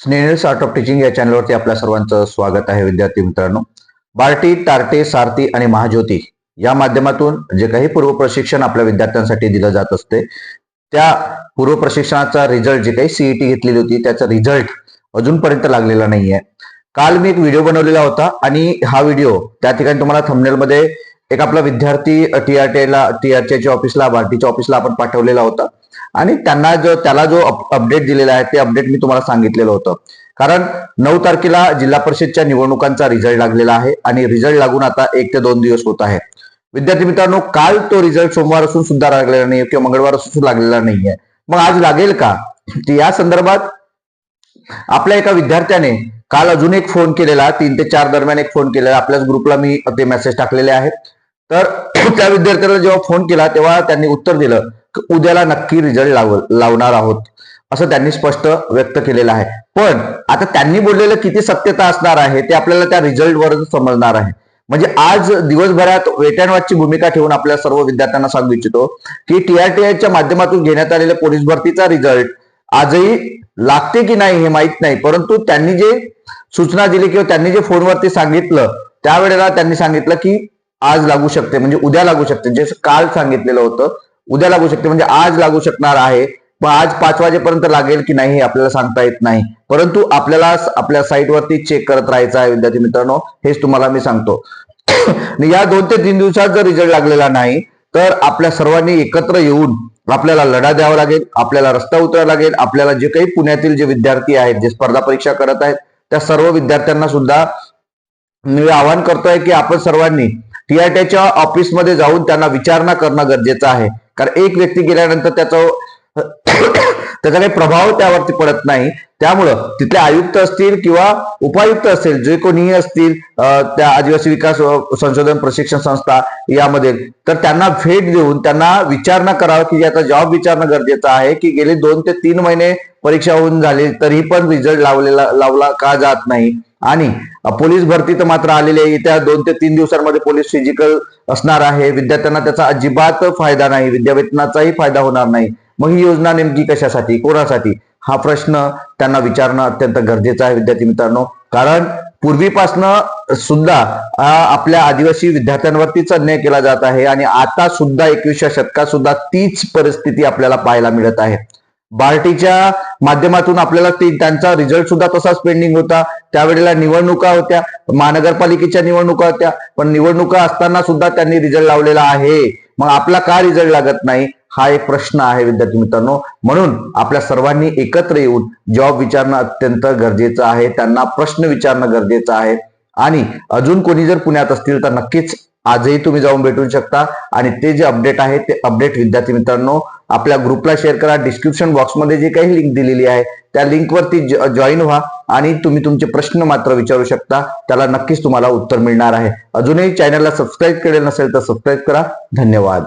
Snehal's art of teaching या चॅनलवरती आपल्या सर्वांचं स्वागत आहे विद्यार्थी मित्रांनो. बार्टी तारटे सारथी आणि महाज्योती या माध्यमातून जे काही पूर्व प्रशिक्षण आपल्या विद्यार्थ्यांसाठी दिलं जात असते त्या पूर्व प्रशिक्षणाचा रिझल्ट जे काही सीईटी घेतलेली होती त्याचा रिझल्ट अजूनपर्यंत लागलेला नाहीये. काल मी एक व्हिडिओ बनवलेला होता आणि हा व्हिडिओ त्या ठिकाणी तुम्हाला थंबनेलमध्ये मध्ये एक आपला विद्यार्थी टीआरटीला टीआरटीच्या ऑफिसला बार्टीच्या ऑफिसला आपण पाठवलेला होता. आणि त्यांना जो त्याला जो अपडेट दिलेला आहे ते अपडेट मी तुम्हाला सांगितलेलं होतं. कारण नऊ तारखेला जिल्हा परिषदच्या निवडणुकांचा रिझल्ट लागलेला आहे आणि रिझल्ट लागून आता एक ते दोन दिवस होत आहे. विद्यार्थी मित्रांनो काल तो रिझल्ट सोमवार असून सुद्धा लागलेला नाही किंवा मंगळवार असून लागलेला नाहीये. मग आज लागेल का? या संदर्भात आपल्या एका विद्यार्थ्याने काल अजून एक फोन केलेला तीन ते चार दरम्यान एक फोन केलेला. आपल्याच ग्रुपला मी ते मेसेज टाकलेले आहेत. तर त्या विद्यार्थ्याला जेव्हा फोन केला तेव्हा त्यांनी उत्तर दिलं. उद्याला नक्की रिझल्ट लाव लावणार आहोत. असं त्यांनी स्पष्ट व्यक्त केलेलं आहे. पण आता त्यांनी बोललेलं किती सत्यता असणार आहे ते आपल्याला त्या रिझल्टवर समजणार आहे. म्हणजे आज दिवसभरात वेट अँड वॉचची भूमिका ठेवून आपल्या सर्व विद्यार्थ्यांना सांगू इच्छितो की टीआरटीआयच्या माध्यमातून घेण्यात आलेल्या पोलीस भरतीचा रिझल्ट आजही लागते की नाही हे माहीत नाही. परंतु त्यांनी जे सूचना दिली किंवा त्यांनी जे फोनवरती सांगितलं त्यावेळेला त्यांनी सांगितलं की आज लागू शकते म्हणजे उद्या लागू शकते. जे काल सांगितलेलं होतं उद्या लागू शकते म्हणजे आज लागू शकणार आहे. पण आज पाच वाजेपर्यंत लागेल की नाही हे आपल्याला सांगता येत नाही. परंतु आपल्याला आपल्या साईटवरती चेक करत राहायचं आहे विद्यार्थी मित्रांनो. हेच तुम्हाला मी सांगतो. या दोन ते तीन दिवसात जर रिझल्ट लागलेला नाही तर आपल्या सर्वांनी एकत्र येऊन आपल्याला लढा द्यावा लागेल आपल्याला रस्ता उतरावा लागेल आपल्याला जे काही पुण्यातील जे विद्यार्थी आहेत जे स्पर्धा परीक्षा करत आहेत त्या सर्व विद्यार्थ्यांना सुद्धा मी आवाहन करतोय की आपण सर्वांनी टीआयटीच्या ऑफिसमध्ये जाऊन त्यांना विचारणा करणं गरजेचं आहे. कारण एक व्यक्ती गेल्यानंतर त्याचा त्याचा काही प्रभाव त्यावरती पडत नाही. त्यामुळं तिथले आयुक्त असतील किंवा उपायुक्त असतील जे कोणीही असतील त्या आदिवासी विकास संशोधन प्रशिक्षण संस्था यामध्ये तर त्यांना भेट देऊन त्यांना विचारणा करावं की याचा जॉब विचारणं गरजेचं आहे की गेले दोन ते तीन महिने परीक्षा होऊन झाली तरी पण रिझल्ट लावलेला लावला का जात नाही. आणि पोलीस भरती तर मात्र आलेली आहे. येत्या दोन ते तीन दिवसांमध्ये पोलीस फिजिकल असणार आहे. विद्यार्थ्यांना त्याचा अजिबात फायदा नाही. विद्यावेतनाचाही फायदा होणार नाही. मग ही योजना नेमकी कशासाठी कोणासाठी? हा प्रश्न त्यांना विचारणं अत्यंत गरजेचं आहे विद्यार्थी मित्रांनो. कारण पूर्वीपासनं सुद्धा आपल्या आदिवासी विद्यार्थ्यांवरतीच अन्याय केला जात आहे. आणि आता सुद्धा एकविसव्या शतकात सुद्धा तीच परिस्थिती आपल्याला पाहायला मिळत आहे. बार्टीच्या माध्यमातून आपल्याला ते त्यांचा रिझल्ट सुद्धा तसाच पेंडिंग होता. त्यावेळेला निवडणुका होत्या. महानगरपालिकेच्या निवडणुका होत्या. पण निवडणुका असताना सुद्धा त्यांनी रिझल्ट लावलेला आहे. मग आपला का रिझल्ट लागत नाही? हा एक प्रश्न आहे विद्यार्थी मित्रांनो. म्हणून आपल्या सर्वांनी एकत्र येऊन जॉब विचारणं अत्यंत गरजेचं आहे. त्यांना प्रश्न विचारणं गरजेचं आहे. आणि अजून कोणी जर पुण्यात असतील तर नक्कीच आजही तुम्ही जाऊन भेटू शकता. आणि ते जे अपडेट आहे ते अपडेट विद्यार्थी मित्रांनो आपल्या ग्रुपला शेअर करा. डिस्क्रिप्शन बॉक्समध्ये जे काही लिंक दिलेली आहे त्या लिंकवरती जॉईन व्हा आणि तुम्ही तुमचे प्रश्न मात्र विचारू शकता. त्याला नक्कीच तुम्हाला उत्तर मिळणार आहे. अजूनही चॅनलला सबस्क्राईब केलेलं नसेल तर सबस्क्राईब करा. धन्यवाद.